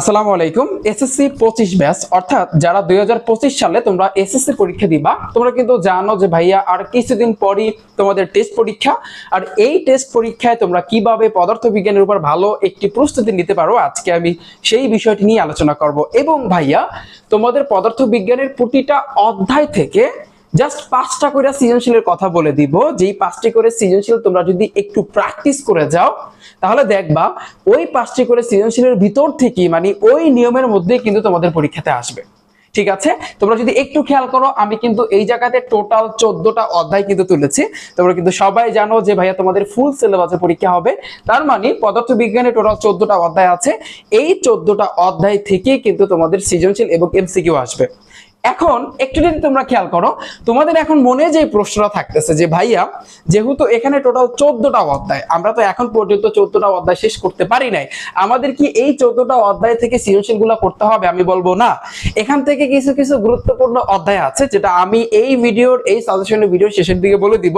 আসসালামু আলাইকুম। এসএসসি পঁচিশ ব্যাচ অর্থাৎ যারা দুই হাজার পঁচিশ সালে তোমরা এসএসসি পরীক্ষা দিবা, তোমরা কিন্তু জানো যে ভাইয়া আর কিছুদিন পরই তোমাদের টেস্ট পরীক্ষা। আর এই টেস্ট পরীক্ষায় তোমরা কীভাবে পদার্থবিজ্ঞানের উপর ভালো একটি প্রস্তুতি নিতে পারো, আজকে আমি সেই বিষয়টি নিয়ে আলোচনা করব। এবং ভাইয়া, তোমাদের পদার্থবিজ্ঞানের প্রতিটা অধ্যায় থেকে জাস্ট পাঁচটা করে সৃজনশীলের কথা বলে দিব। যেই পাঁচটি করে সৃজনশীল তোমরা যদি একটু প্র্যাকটিস করে যাও, তাহলে দেখবা ওই পাঁচটি করে সৃজনশীলের ভিতর থেকে মানে ওই নিয়মের মধ্যেই কিন্তু তোমাদের পরীক্ষাতে আসবে। ঠিক আছে? তোমরা যদি একটু খেয়াল করো, আমি কিন্তু এই জায়গাতে টোটাল চোদ্দটা অধ্যায় কিন্তু তুলেছি। তোমরা কিন্তু সবাই জানো যে ভাইয়া তোমাদের ফুল সিলেবাসে পরীক্ষা হবে। তার মানে পদার্থ বিজ্ঞানে টোটাল চোদ্দটা অধ্যায় আছে। এই চোদ্দটা অধ্যায় থেকে কিন্তু তোমাদের সৃজনশীল এবং এমসিকিউ আসবে। এখন একটু যদি তোমরা খেয়াল করো, তোমাদের এখন মনে যে প্রশ্নটা থাকতেছে যে, ভাইয়া, যেহেতু এখানে টোটাল চোদ্দটা অধ্যায়, আমরা তো এখন পর্যন্ত চোদ্দটা অধ্যায় শেষ করতে পারি নাই, আমাদের কি এই চোদ্দটা অধ্যায় থেকে সৃজনশীলগুলা করতে হবে আমি বলব না? এখান থেকে কিছু কিছু গুরুত্বপূর্ণ অধ্যায় আছে, যেটা আমি এই ভিডিওর, এই সাজেশনের ভিডিওর শেষের দিকে বলে দিব।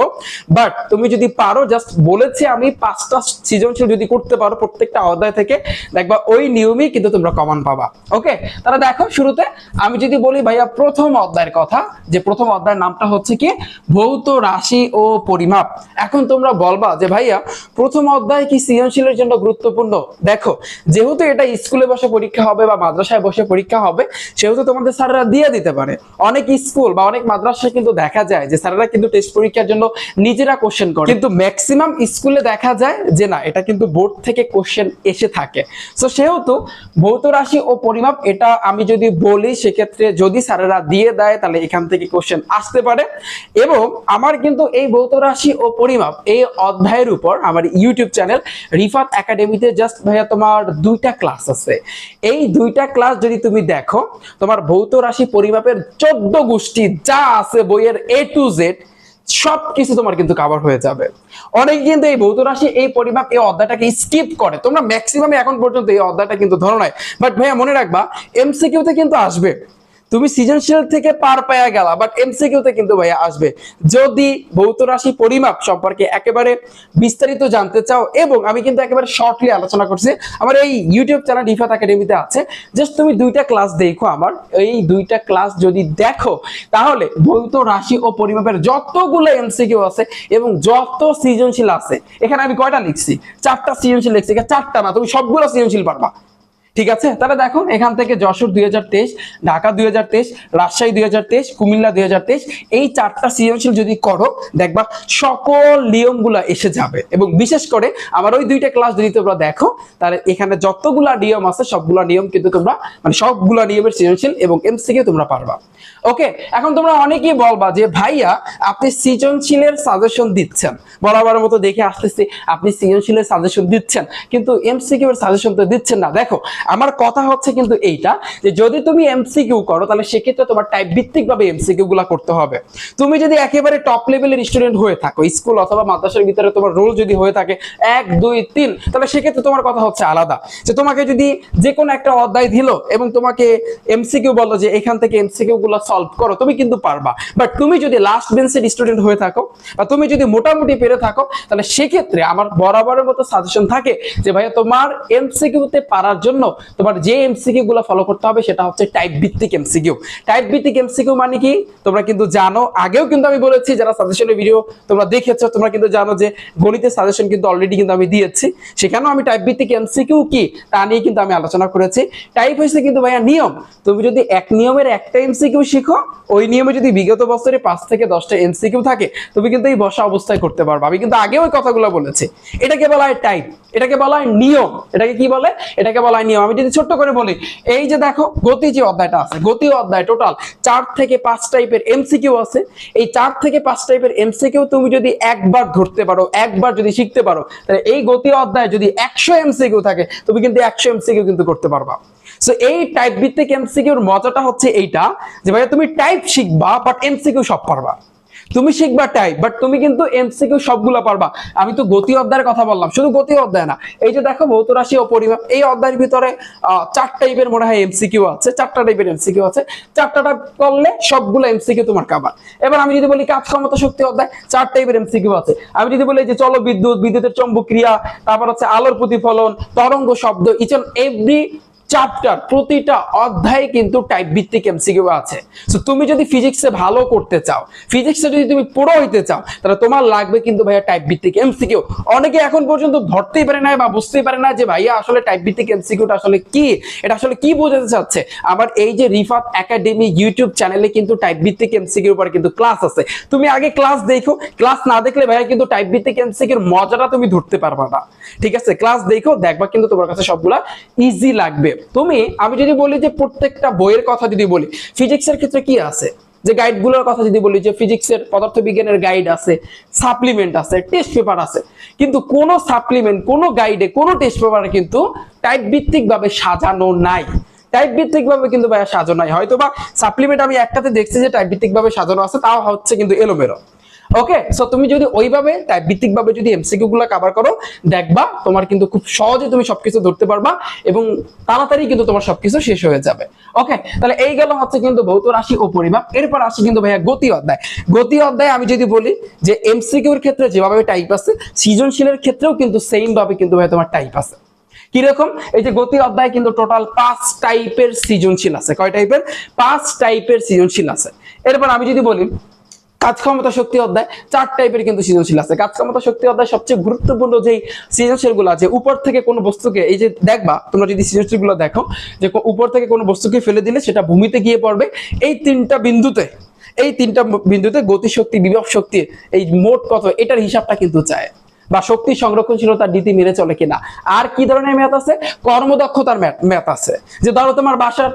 বাট তুমি যদি পারো জাস্ট বলেছি আমি, পাঁচটা সৃজনশীল যদি করতে পারো প্রত্যেকটা অধ্যায় থেকে, দেখবা ওই নিয়মেই কিন্তু তোমরা কমান পাবা। ওকে তাহলে দেখো, শুরুতে আমি যদি বলি, ভাইয়া প্রথম অধ্যায়ের কথা, যে প্রথম অধ্যায়ের নামটা হচ্ছে কি? ভৌত রাশি ও পরিমাপ। এখন তোমরা বলবা যে, ভাইয়া, প্রথম অধ্যায় কি সৃজনশীলের জন্য গুরুত্বপূর্ণ? দেখো, যেহেতু এটা স্কুলে বসে পরীক্ষা হবে বা মাদ্রাসায় বসে পরীক্ষা হবে, সেহেতু তোমাদের স্যাররা দিয়ে দিতে পারে। অনেক স্কুল বা অনেক মাদ্রাসায় কিন্তু দেখা যায় যে, স্যাররা কিন্তু টেস্ট পরীক্ষার জন্য নিজেরা কোশ্চেন করে। কিন্তু ম্যাক্সিমাম স্কুলে দেখা যায় যে, না, এটা কিন্তু বোর্ড থেকে কোশ্চেন এসে থাকে। তো সেহেতু ভৌত রাশি ও পরিমাপ, এটা আমি যদি বলি, সেক্ষেত্রে যদি স্যারেরা দিয়ে দেয়, তাহলে এখান থেকে কোশ্চেন আসতে পারে। এবং আমার কিন্তু এই ভৌত রাশি ও পরিমাপ এই অধ্যায়ের উপর আমার ইউটিউব চ্যানেল রিফাত একাডেমিতে জাস্ট ভাইয়া তোমার দুইটা ক্লাস আছে। এই দুইটা ক্লাস যদি তুমি দেখো, তোমার ভৌত রাশি পরিমাপের চোদ্দ গোষ্ঠী যা আছে বইয়ের এ টু জেড সব কিছু তোমার কিন্তু কাভার হয়ে যাবে। অনেকে কিন্তু এই ভৌত রাশি, এই পরিমাপ, এই অধ্যায়টাকে স্কিপ করে। তোমরা ম্যাক্সিমাম এখন পর্যন্ত এই অধ্যায়টা কিন্তু ধরো নাই। বাট ভাইয়া মনে রাখবা এমসিকিউতে কিন্তু আসবে। তুমি সৃজনশীল থেকে পার পায়া গেলা বাট এমসিকিউতে কিন্তু ভাইয়া আসবে। যদি ভৌত রাশি পরিমাপ সম্পর্কে একেবারে বিস্তারিত জানতে চাও, এবং আমি কিন্তু একেবারে শর্টলি আলোচনা করছি, আমার এই ইউটিউব চ্যানেল রিফাত একাডেমিতে আছে জাস্ট তুমি দুইটা ক্লাস দেখো আমার। এই দুইটা ক্লাস যদি দেখো, তাহলে ভৌত রাশি ও পরিমাপের যতগুলো এমসিকিউ আছে এবং যত সৃজনশীল আছে, এখানে আমি কয়টা লিখছি? চারটা সৃজনশীল লিখছি চারটা না, তুমি সবগুলো সৃজনশীল পারবা। ঠিক আছে? তাহলে দেখো, এখান থেকে যশোর দুই হাজার তেইশ, ঢাকা দুই হাজার তেইশ, রাজশাহী দুই হাজার তেইশ, কুমিল্লা দুই এই চারটা সৃজনশীল যদি করো, দেখবা সকল নিয়মগুলা এসে যাবে। এবং বিশেষ করে আমার ওই দুইটা ক্লাস যদি তোমরা দেখো, তাহলে এখানে যতগুলা নিয়ম আছে, সবগুলা নিয়ম কিন্তু তোমরা মানে সবগুলা নিয়মের সৃজনশীল এবং এমসিকিউ তোমরা পারবা। ওকে, এখন তোমরা অনেকেই বলবা যে, ভাইয়া, আপনি সৃজনশীলের সাজেশন দিচ্ছেন। বরাবরের মতো দেখে আসতেছি, আপনি সৃজনশীলের সাজেশন দিচ্ছেন। কিন্তু এমসিকিউ এর সাজেশন তো দিচ্ছেন না। দেখো আমার কথা হচ্ছে কিন্তু এইটা, যে যদি তুমি এমসিকিউ করো, তাহলে সেক্ষেত্রে তোমার টাইপ ভিত্তিক ভাবে এমসিকিউ গুলা করতে হবে। তুমি যদি একেবারে টপ লেভেলের স্টুডেন্ট হয়ে থাকো স্কুল অথবা মাদ্রাসার ভিতরে তোমার রোল যদি হয়ে থাকে, এক, দুই, তিন, তাহলে সেক্ষেত্রে তোমার কথা হচ্ছে আলাদা। যে তোমাকে যদি যে কোনো একটা অধ্যায় দিল এবং তোমাকে এমসিকিউ বলো যে এখান থেকে এমসিকিউ গুলা সলভ করো, তুমি কিন্তু পারবা। বাট তুমি যদি লাস্ট বেঞ্চের স্টুডেন্ট হয়ে থাকো, বা তুমি যদি মোটামুটি পেরে থাকো, তাহলে সেক্ষেত্রে আমার বরাবরের মতো সাজেশন থাকে যে ভাইয়া তোমার এমসিকিউতে পারার জন্য তোমার যে এমসিকিউ গুলো ফলো করতে হবে সেটা হচ্ছে টাইপ ভিত্তিক এমসিকিউ টাইপ ভিত্তিক এমসিকিউ মানে কি? তোমরা কিন্তু জানো, আগেও কিন্তু আমি বলেছি, যারা সাজেশনের ভিডিও তোমরা দেখেছ, তোমরা কিন্তু জানো যে গণিতের সাজেশন কিন্তু অলরেডি কিন্তু আমি দিয়েছি। সেখানেও আমি টাইপ ভিত্তিক এমসিকিউ কি, তা নিয়ে কিন্তু আমি আলোচনা করেছি। টাইপ হয়েছে কিন্তু ভাইয়া নিয়ম। তুমি যদি এক নিয়মের একটা এমসিকিউ শিখো, ওই নিয়মে যদি বিগত বছরে পাঁচ থেকে দশটা এমসিকিউ থাকে, তুমি কিন্তু এই বসা অবস্থায় করতে পারবে। আমি কিন্তু আগেও ওই কথাগুলো বলেছি। এটাকে বলা হয় টাইপ এটাকে বলা হয় নিয়ম। এটাকে কি বলে? এটাকে বলা হয় নিয়ম। আমি যদি ছোট্ট করে বলি, এই যে দেখো, গতি যে অধ্যায়টা আছে, গতি অধ্যায় টোটাল চার থেকে পাঁচ টাইপের এমসিকিউ আছে। এই চার থেকে পাঁচ টাইপের এমসিকিউ তুমি যদি একবার ধরতে পারো, একবার যদি শিখতে পারো, তাহলে এই গতি অধ্যায় যদি একশো এমসিকিউ থাকে, তুমি কিন্তু একশো এমসিকিউ কিন্তু করতে পারবা। সো এই টাইপ ভিত্তিক এমসিকিউর মজাটা হচ্ছে এইটা, যে ভাইয়া তুমি টাইপ শিখবা বাট এমসিকিউ সব পারবা। তুমি শিখবা টাইপ বাট তুমি কিন্তু এমসিকিউ সবগুলো পারবা। আমি তো গতি অধ্যায়ের কথা বললাম, শুধু গতি অধ্যায় না। এই যে দেখো ভৌত রাশি ও পরিমাপ, এই অধ্যায়ের ভিতরে চার টাইপের মনে হয় এমসিকিউ আছে, চারটা টাইপের এমসিকিউ আছে। চারটা টাইপ করলে সবগুলো এমসিকিউ তোমার কাবার এবার আমি যদি বলি কাজ ক্ষমতা শক্তি অধ্যায় চার টাইপের এমসিকিউ আছে। আমি যদি বলি যে চলো বিদ্যুৎ, বিদ্যুতের চৌম্বক ক্রিয়া, তারপর হচ্ছে আলোর প্রতিফলন, তরঙ্গ শব্দ ইচ এভরি চ্যাপ্টার প্রতিটা অধ্যায়ে কিন্তু টাইপ ভিত্তিক এমসিকিউ আছে। সো তুমি যদি ফিজিক্সে ভালো করতে চাও ফিজিক্সে যদি তুমি পুরো হইতে চাও, তাহলে তোমার লাগবে কিন্তু ভাইয়া টাইপ ভিত্তিক এমসিকিউ অনেকে এখন পর্যন্ত ধরতেই পারে না বা বুঝতেই পারে না যে ভাইয়া আসলে টাইপ ভিত্তিক এমসিকিউটা আসলে কি, এটা আসলে কি বোঝাতে চাচ্ছে। আমার এই যে রিফাত একাডেমি ইউটিউব চ্যানেলে কিন্তু টাইপ ভিত্তিক এমসিকিউর উপর কিন্তু ক্লাস আছে। তুমি আগে ক্লাস দেখো ক্লাস না দেখলে ভাইয়া কিন্তু টাইপ ভিত্তিক এমসিকিউর মজাটা তুমি ধরতে পারবা না। ঠিক আছে? ক্লাস দেখো, দেখবা কিন্তু তোমার কাছে সবগুলা ইজি লাগবে। তুমি, আমি যদি বলি যে প্রত্যেকটা বইয়ের কথা যদি বলি ফিজিক্সের ক্ষেত্রে কি আছে? যে গাইডগুলোর কথা যদি বলি, যে ফিজিক্সের পদার্থবিজ্ঞানের গাইড আছে সাপ্লিমেন্ট আছে টেস্ট পেপার আছে, কিন্তু কোনো সাপ্লিমেন্ট কোনো গাইডে কোনো টেস্ট পেপারে কিন্তু টাইপ ভিত্তিক ভাবে সাজানো নাই। টাইপ ভিত্তিক ভাবে কিন্তু ভাইয়া সাজানো নাই। হয়তো বা সাপ্লিমেন্ট আমি একটাতে দেখছি যে টাইপ ভিত্তিক ভাবে সাজানো আছে, তাও হচ্ছে কিন্তু এলোমেলো। ওকে সো তুমি যদি ওইভাবে টাইপ ভিত্তিক ভাবে যদি এমসিকিউ গুলো কভার করো, দেখবা তোমার কিন্তু খুব সহজে তুমি সবকিছু ধরতে পারবা এবং তাড়াতাড়ি কিন্তু তোমার সবকিছু শেষ হয়ে যাবে। ওকে তাহলে এই গেল হচ্ছে কিন্তু ভৌত রাশি ও পরিমাপ। এরপর আসি কিন্তু ভাইয়া গতি অধ্যায়। গতি অধ্যায় আমি যদি বলি যে এমসিকিউর ক্ষেত্রে যেভাবে টাইপ আছে, সৃজনশীলের ক্ষেত্রেও কিন্তু সেম ভাবে কিন্তু ভাইয়া তোমার টাইপ আছে। কীরকম? এই যে গতি অধ্যায় কিন্তু টোটাল পাঁচ টাইপের সৃজনশীল আছে। কয় টাইপের পাঁচ টাইপের সৃজনশীল আছে। এরপর আমি যদি বলি কাজ ক্ষমতা শক্তি অধ্যায় চার টাইপের কিন্তু সৃজনশীল আছে। কাজ ক্ষমতা শক্তি অধ্যায় সবচেয়ে গুরুত্বপূর্ণ সৃজনশীলগুলো আছে, উপর থেকে কোনো বস্তুকে এই যে দেখবা, তোমরা যদি সৃজনশীলগুলো দেখো, যে উপর থেকে কোনো বস্তুকে ফেলে দিলে সেটা ভূমিতে গিয়ে পড়বে। এই তিনটা বিন্দুতে, এই তিনটা বিন্দুতে গতিশক্তি, বিভব শক্তি, এই মোট কত, এটার হিসাবটা কিন্তু চায়। বা শক্তি সংরক্ষণশীলতার নীতি মেনে চলে কিনা। আর কি ধরনের ম্যাথ আছে? কর্মদক্ষতার ম্যাথ আছে। যে ধরো তোমার বাসার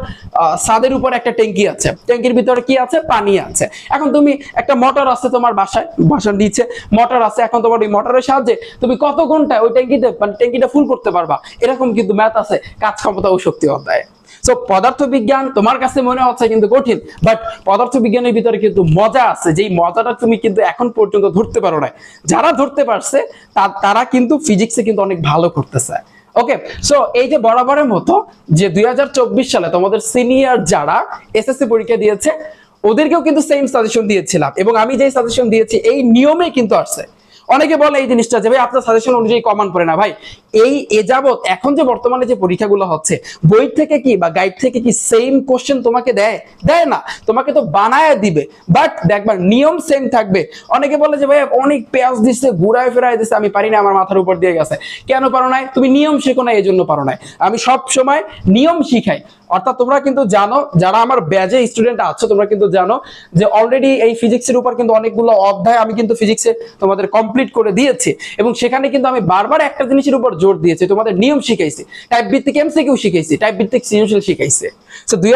ছাদের উপর একটা ট্যাঙ্কি আছে। ট্যাঙ্কির ভিতরে কি আছে? পানি আছে। এখন তুমি একটা মোটর আছে তোমার বাসায়, বাসার নিচে। মোটর আছে, এখন তোমার ওই মোটরের সাহায্যে তুমি কত ঘন্টায় ওই ট্যাঙ্কিতে মানে ট্যাঙ্কিটা ফুল করতে পারবা। এরকম কিন্তু ম্যাথ আছে, কাজ ক্ষমতা ও শক্তি অধ্যায়। সো পদার্থ বিজ্ঞান তোমার কাছে মনে হচ্ছে কিন্তু কঠিন বাট পদার্থ বিজ্ঞানের ভিতরে কিন্তু মজা আছে। যেই মজাটা তুমি কিন্তু এখন পর্যন্ত ধরতে পারো না যারা ধরতে পারছে তারা কিন্তু ফিজিক্সে কিন্তু অনেক ভালো করতেছে। ওকে সো এই যে বরাবরের মতো যে দুই হাজার চব্বিশ সালে তোমাদের সিনিয়র যারা এসএসসি পরীক্ষা দিয়েছে, ওদেরকেও কিন্তু সেম সাজেশন দিয়েছিলাম। এবং আমি যেই সাজেশন দিয়েছি, এই নিয়মে কিন্তু আসছে। অনেকে বলে এই জিনিসটা যে, ভাই, আপনার সাজেশন অনুযায়ী কমান পড়ে না। ভাই, এই এ যাবৎ এখন যে বর্তমানে যে পরীক্ষাগুলো হচ্ছে বই থেকে কি বা গাইড থেকে কি সেম কোশ্চেন তোমাকে দেয়? দেয় না। তোমাকে তো বানায় দিবে। বাট দেখবা নিয়ম সেম থাকবে। অনেকে বলে যে, ভাই, অনেক পেঁয়াজ দিচ্ছে ঘুরায় ফেরায় দিচ্ছে আমি পারি না, আমার মাথার উপর দিয়ে গেছে। কেন পারো নাই? তুমি নিয়ম শেখো না এই জন্য পারো নাই। আমি সব সময় নিয়ম শিখাই। অর্থাৎ তোমরা কিন্তু জানো, যারা আমার ব্যাজে স্টুডেন্ট আছো, তোমরা কিন্তু জানো যে অলরেডি এই ফিজিক্সের উপর কিন্তু অনেকগুলো অধ্যায় আমি কিন্তু ফিজিক্সে তোমাদের কমপ্লিট করে দিয়েছি এবং সেখানে কিন্তু আমি বারবার একটা জিনিসের উপর জোর দিয়েছি, তোমাদের নিয়ম শিখাইছি। টাইপ ভিত্তিক এমসিকিউ শিখাইছি টাইপ ভিত্তিক সৃজনশীল শিখাইছি। সো দুই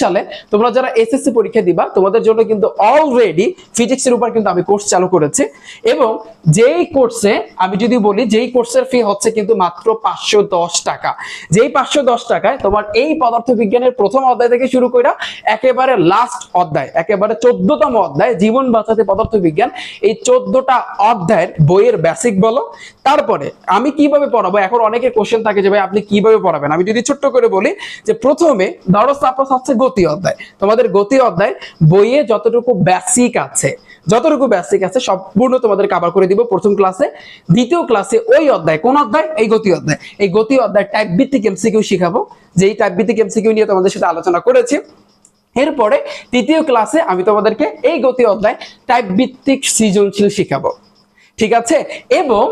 সালে তোমরা যারা এসএসসি পরীক্ষা দিবা, তোমাদের জন্য কিন্তু অলরেডি ফিজিক্সের উপর কিন্তু আমি কোর্স চালু করেছি এবং যেই কোর্সে আমি যদি বলি, যেই কোর্সের ফি হচ্ছে কিন্তু মাত্র পাঁচশো দশ টাকা। যেই পাঁচশো দশ টাকায় তোমার এই পদার্থবিজ্ঞানের প্রথম অধ্যায় থেকে শুরু করে একেবারে লাস্ট অধ্যায়, একেবারে চোদ্দতম অধ্যায়, জীবন বাঁচাতে পদার্থবিজ্ঞান, এই চোদ্দটা অধ্যায়ের বইয়ের বেসিক বলো। তারপরে আমি কীভাবে পড়াবো? এখন অনেকের কোশ্চেন থাকে যে, ভাই, আপনি কীভাবে পড়াবেন? আমি যদি ছোট্ট করে বলি যে, প্রথমে ধরো সাপোজ হচ্ছে গতি অধ্যায়। তোমাদের গতি অধ্যায় বইয়ে যতটুকু বেসিক আছে, যতটুকু বেসিক আছে সম্পূর্ণ তোমাদের কাভার করে দিব প্রথম ক্লাসে দ্বিতীয় ক্লাসে ওই অধ্যায়, কোন অধ্যায়? এই গতি অধ্যায়। এই গতি অধ্যায় টাইপ ভিত্তিক এমসিকিউ শিখাবো। যেই টাইপ ভিত্তিক এমসিকিউ নিয়ে তোমাদের সাথে আলোচনা করেছি। এরপরে তৃতীয় ক্লাসে আমি তোমাদেরকে এই গতি অধ্যায় টাইপ ভিত্তিক সৃজনশীল শিখাবো। ঠিক আছে? এবং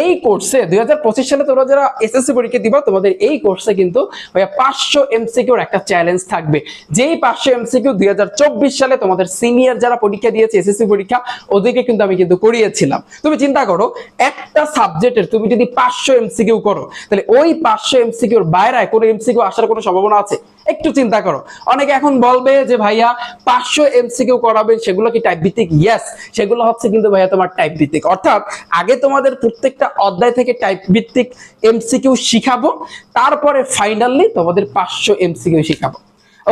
এই কোর্সে দুই হাজার পঁচিশ সালে তোমরা যারা এসএসসি পরীক্ষা দিবা, তোমাদের এই কোর্সে কিন্তু ভাইয়া পাঁচশো এমসিকিউর একটা চ্যালেঞ্জ থাকবে। যেই পাঁচশো এমসিকিউ দুই হাজার চব্বিশ সালে তোমাদের সিনিয়র যারা পরীক্ষা দিয়েছে এসএসসি পরীক্ষা, ওদেরকে কিন্তু আমি কিন্তু করিয়েছিলাম। তুমি চিন্তা করো, একটা সাবজেক্টের তুমি যদি পাঁচশো এমসিকিউ করো, তাহলে ওই পাঁচশো এমসিকিউর বাইরে কোনো এমসিকিউ আসার কোনো সম্ভাবনা আছে? একটু চিন্তা করো। অনেকে এখন বলবে যে, ভাইয়া, পাঁচশো এমসিকিউ করাবেন সেগুলো কি টাইপ ভিত্তিক? ইয়াস সেগুলো হচ্ছে কিন্তু ভাইয়া তোমার টাইপ ভিত্তিক। অর্থাৎ আগে তোমাদের প্রত্যেকটা অধ্যায় থেকে টাইপ ভিত্তিক এমসিকিউ শিখাবো, তারপরে ফাইনালি তোমাদের পাঁচশো এমসিকিউ শিখাবো।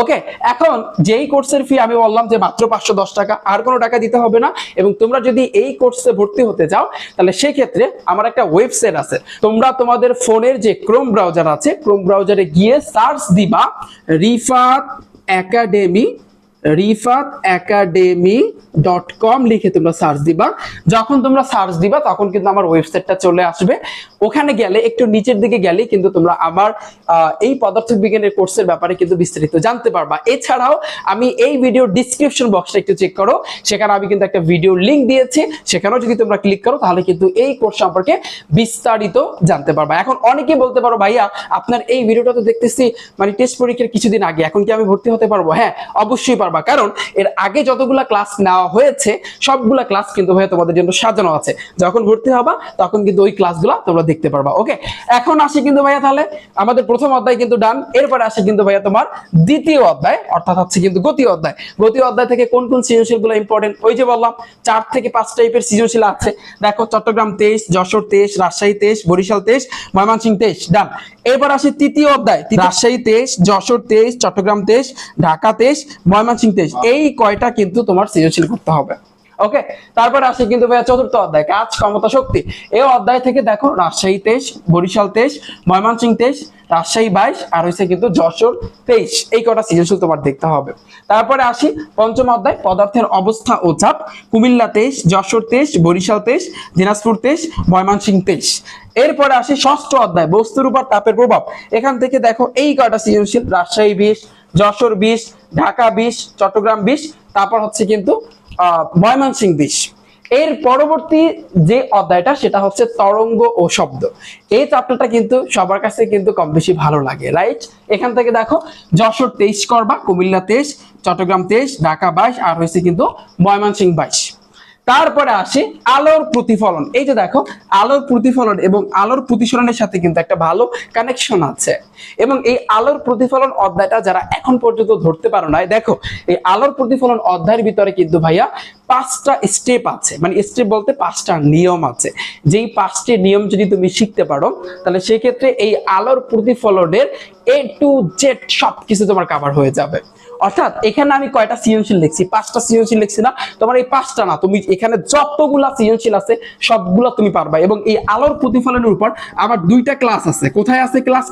ওকে এখন যেই কোর্সের ফি আমি বললাম যে মাত্র পাঁচশো দশ টাকা, আর কোনো টাকা দিতে হবে না। এবং তোমরা যদি এই কোর্সে ভর্তি হতে চাও, তাহলে সেক্ষেত্রে আমার একটা ওয়েবসাইট আছে। তোমরা তোমাদের ফোনের যে ক্রোম ব্রাউজার আছে ক্রোম ব্রাউজারে গিয়ে সার্চ দিবা, Rifat academy Rifat academy dot com লিখে তোমরা সার্চ দিবা। যখন তোমরা সার্চ দিবা, তখন কিন্তু আমার ওয়েবসাইটটা চলে আসবে। ওখানে গেলে, একটু নিচের দিকে গেলে কিন্তু তোমরা আমার এই পদার্থ বিজ্ঞানের কোর্সের ব্যাপারে কিন্তু বিস্তারিত জানতে পারবা। এছাড়াও, আমি এই ভিডিও ডিসক্রিপশন বক্সটা একটু চেক করো। সেখানে আমি কিন্তু একটা ভিডিও লিংক দিয়েছি। সেখানেও যদি তোমরা ক্লিক করো, তাহলে কিন্তু এই কোর্স সম্পর্কে বিস্তারিত জানতে পারবা। এখন অনেকেই বলতে পারো, ভাইয়া, আপনার এই ভিডিওটা তো দেখতেছি মানে টেস্ট পরীক্ষার কিছুদিন আগে, এখন কি আমি ভর্তি হতে পারব? হ্যাঁ অবশ্যই পারবা। কারণ এর আগে যতগুলা ক্লাস নেওয়া হয়েছে, সবগুলা ক্লাস কিন্তু ভাইয়া তোমাদের জন্য সাজানো আছে। যখন ভর্তি হবা, তখন কিন্তু ওই ক্লাসগুলো তোমরা দেখতে পারবা ওকে এখন আসি কিন্তু ভাইয়া তাহলে, আমাদের প্রথম অধ্যায় কিন্তু ডান এরপরে আসে কিন্তু ভাইয়া তোমার দ্বিতীয় অধ্যায়, অর্থাৎ হচ্ছে কিন্তু গতি অধ্যায়। গতি অধ্যায় থেকে কোন কোন সৃজনশীলগুলো ইম্পর্টেন্ট ওই যে বললাম, চার থেকে পাঁচ টাইপের সৃজনশীল আছে। দেখো, চট্টগ্রাম তেইশ, যশোর তেইশ, রাজশাহী তেইশ, বরিশাল তেইশ, ময়মনসিংহ তেইশ ডান এবার আসি তৃতীয় অধ্যায়, রাজশাহী তেইশ, যশোর তেইশ, চট্টগ্রাম তেইশ, ঢাকা তেইশ, ময়মনসিংহ তেইশ এই কয়টা কিন্তু তোমার সৃজনশীল করতে হবে। ওকে তারপর আসে কিন্তু ভাইয়া চতুর্থ অধ্যায়, কাজ, ক্ষমতা, শক্তি। এই অধ্যায় থেকে দেখো, রাজশাহী তেইশ, বরিশাল তেইশ ময়মনসিংহ তেইশ, রাজশাহী বাইশ, আর হয়েছে কিন্তু যশোর তেইশ। এই কটা সৃজনশীল তোমার দেখতে হবে। তারপরে আসি পঞ্চম অধ্যায়, পদার্থের অবস্থা ও চাপ। কুমিল্লা তেইশ, যশোর তেইশ, বরিশাল তেইশ, দিনাজপুর তেইশ ময়মনসিংহ তেইশ। এরপরে আসি ষষ্ঠ অধ্যায়, বস্তুর উপর তাপের প্রভাব। এখান থেকে দেখো এই কটা সৃজনশীল? রাজশাহী বিশ যশোর বিশ, ঢাকা বিশ, চট্টগ্রাম বিশ, তারপর হচ্ছে কিন্তু আহ ময়মনসিংহ বিশ। এর পরবর্তী যে অধ্যায়টা, সেটা হচ্ছে তরঙ্গ ও শব্দ। এই চ্যাপ্টারটা কিন্তু সবার কাছে কিন্তু কম বেশি ভালো লাগে রাইট এখান থেকে দেখো, যশোর তেইশ করবা, কুমিল্লা তেইশ, চট্টগ্রাম তেইশ, ঢাকা বাইশ, আর হয়েছে কিন্তু ময়মনসিং বাইশ। তারপরে আসি আলোর প্রতিফলন। এই যে দেখো, আলোর প্রতিফলন এবং আলোর প্রতিসরণের সাথে কিন্তু একটা ভালো কানেকশন আছে। এবং এই আলোর প্রতিফলন অধ্যায়টা যারা এখন পর্যন্ত ধরতে পারো না দেখো, এই আলোর প্রতিফলন অধ্যায়ের ভিতরে কিন্তু ভাইয়া পাঁচটা স্টেপ আছে। মানে স্টেপ বলতে পাঁচটা নিয়ম আছে। যেই পাঁচটি নিয়ম যদি তুমি শিখতে পারো, তাহলে সেক্ষেত্রে এই আলোর প্রতিফলনের এ টু জেড সব কিছু তোমার কাভার হয়ে যাবে। অর্থাৎ এখানে আমি কয়টা সৃজনশীল লিখছি? পাঁচটা সৃজনশীল লিখছি না। তোমার এই পাঁচটা না, তুমি এখানে যতগুলা সৃজনশীল আছে, সবগুলা তুমি পারবা। এবং এই আলোর প্রতিফলনের উপর আমার দুইটা ক্লাস আছে। কোথায় আছে ক্লাস?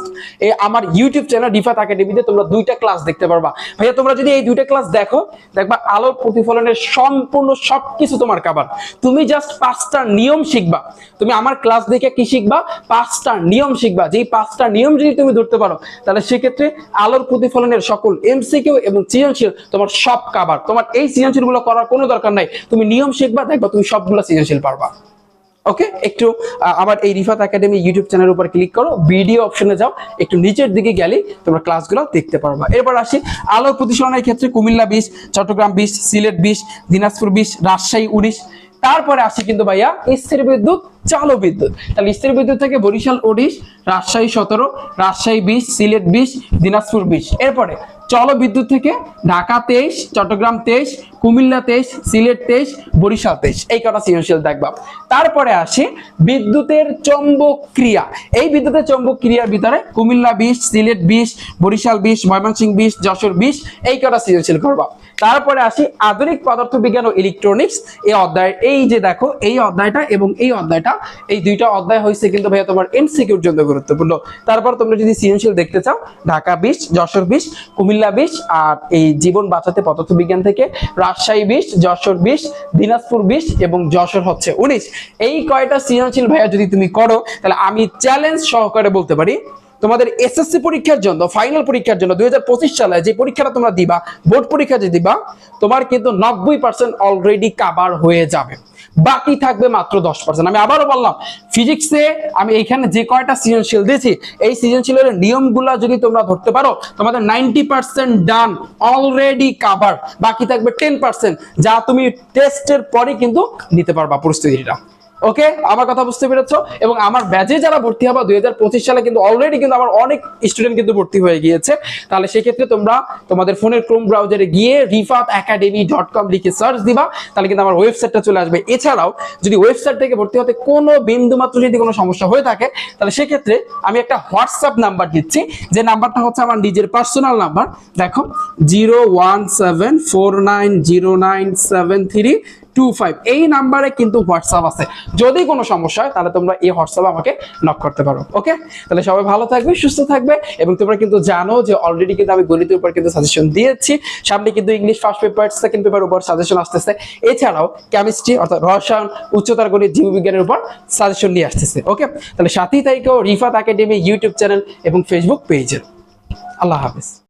এই আমার ইউটিউব চ্যানেল রিফাত একাডেমিতে তোমরা দুইটা ক্লাস দেখতে পারবা। ভাইয়া, তোমরা যদি এই দুইটা ক্লাস দেখো, দেখবা আলোর প্রতিফলনের সম্পূর্ণ সবকিছু তোমার কাবার তুমি জাস্ট পাঁচটা নিয়ম শিখবা। তুমি আমার ক্লাস দেখে কি শিখবা? পাঁচটা নিয়ম শিখবা। যেই পাঁচটা নিয়ম যদি তুমি ধরতে পারো, তাহলে সেক্ষেত্রে আলোর প্রতিফলনের সকল এমসিকিউ এবং সৃজনশীল, তোমার সব কাবার, তোমার এই সৃজনশীলগুলো করার কোনো দরকার নাই। তুমি নিয়ম শিখবা, দেখবা তুমি সবগুলো সৃজনশীল পারবা। ওকে একটু আমার এই রিফাত একাডেমি ইউটিউব চ্যানেলের উপর ক্লিক করো ভিডিও অপশনে যাও, একটু নিচের দিকে গেলে তোমরা ক্লাসগুলো দেখতে পারবা। এরপর আসি আলোর প্রতিসরণের ক্ষেত্রে কুমিল্লা বিশ, চট্টগ্রাম বিশ, সিলেট বিশ, দিনাজপুর বিশ, রাজশাহী উনিশ। তারপরে আসি কিন্তু ভাইয়া, স্থির বিদ্যুৎ, চালু বিদ্যুৎ। তাহলে স্থির বিদ্যুৎ থেকে বরিশাল উনিশ, রাজশাহী সতেরো, রাজশাহী বিশ, সিলেট বিশ, দিনাজপুর বিশ। এরপরে চল বিদ্যুৎ থেকে ঢাকা তেইশ, চট্টগ্রাম তেইশ, কুমিল্লা তেইশ, সিলেট তেইশ, বরিশাল তেইশ। এই কটা সৃজনশীল দেখবা। তারপরে আসি বিদ্যুতের চৌম্বক ক্রিয়া। এই বিদ্যুতের চৌম্বক ক্রিয়ার ভিতরে কুমিল্লা বিশ, সিলেট বিশ, বরিশাল বিশ ময়মনসিংহ বিশ, যশোর বিশ, এই কটা সৃজনশীল করবা। তারপরে আসি আধুনিক পদার্থ বিজ্ঞান ও ইলেকট্রনিক্স এই অধ্যায় এই যে দেখো, এই অধ্যায়টা এবং এই অধ্যায়টা, এই দুইটা অধ্যায় হয়েছে কিন্তু ভাইয়া তোমার এমসিকিউর জন্য গুরুত্বপূর্ণ। তারপর তোমরা যদি সৃজনশীল দেখতে চাও, ঢাকা বিশ, যশোর বিশ, কুমিল্লা বিশ আর এই জীবন বাঁচাতে পদার্থ বিজ্ঞান থেকে রাজশাহী বিশ যশোর বিশ দিনাজপুর বিশ এবং যশোর হচ্ছে উনিশ। এই কয়টা সৃজনশীল ভাইয়া যদি তুমি করো, তাহলে আমি চ্যালেঞ্জ সহকারে বলতে পারি, তোমাদের এসএসসি পরীক্ষার জন্য ফাইনাল পরীক্ষার জন্য দুই হাজার পঁচিশ সালে যে পরীক্ষাটা তোমরা দিবা, বোর্ড পরীক্ষা যে দিবা, তোমার কিন্তু নব্বই অলরেডি কাভার হয়ে যাবে। বাকি থাকবে মাত্র দশ পার্সেন্ট আমি আবারও বললাম ফিজিক্সে আমি এইখানে যে কয়টা সৃজনশীল দিয়েছি, এই সৃজনশীলের নিয়মগুলো যদি তোমরা ধরতে পারো, তোমাদের ninety percent done already cover বাকি থাকবে টেন পার্সেন্ট যা তুমি টেস্টের পরে কিন্তু নিতে পারবা প্রস্তুতিটা ওকে আমার কথা বুঝতে পেরেছ? এবং আমার ব্যাচে যারা ভর্তি হবে দু হাজার পঁচিশ সালে কিন্তু অলরেডি কিন্তু আমার অনেক স্টুডেন্ট কিন্তু ভর্তি হয়ে গিয়েছে। তাহলে সেক্ষেত্রে তোমরা তোমাদের ফোনের ক্রোম ব্রাউজারে গিয়ে রিফাত একাডেমি ডট কম লিখে সার্চ দিবা, তাহলে কিন্তু আমার ওয়েবসাইটটা চলে আসবে। এছাড়াও, যদি ওয়েবসাইট থেকে ভর্তি হতে কোনো বিন্দু মাত্র যদি কোনো সমস্যা হয়ে থাকে, তাহলে সেক্ষেত্রে আমি একটা হোয়াটসঅ্যাপ নাম্বার দিচ্ছি। যে নাম্বারটা হচ্ছে আমার নিজের পার্সোনাল নাম্বার দেখো zero one seven four nine zero nine seven three two five এই নাম্বারে কিন্তু হোয়াটসঅ্যাপ আছে। যদি কোনো সমস্যা হয়, তাহলে তোমরা এই হোয়াটসঅ্যাপে আমাকে নক করতে পারো ওকে তাহলে সবাই ভালো থাকবে, সুস্থ থাকবে, এবং তোমরা কিন্তু জানো যে অলরেডি কিন্তু আমি গণিতের উপর কিন্তু সাজেশন দিয়েছি। সামনে কিন্তু English first paper second paper উপর সাজেশন আসতেছে। এছাড়াও কেমিস্ট্রি অর্থাৎ রসায়ন, উচ্চতর গণিত, জীববিজ্ঞানের উপর সাজেশন নিয়ে আসতেছে ওকে তাহলে সাতই তারিখেও রিফাত একাডেমি ইউটিউব চ্যানেল এবং ফেসবুক পেজে আল্লাহ হাফিজ।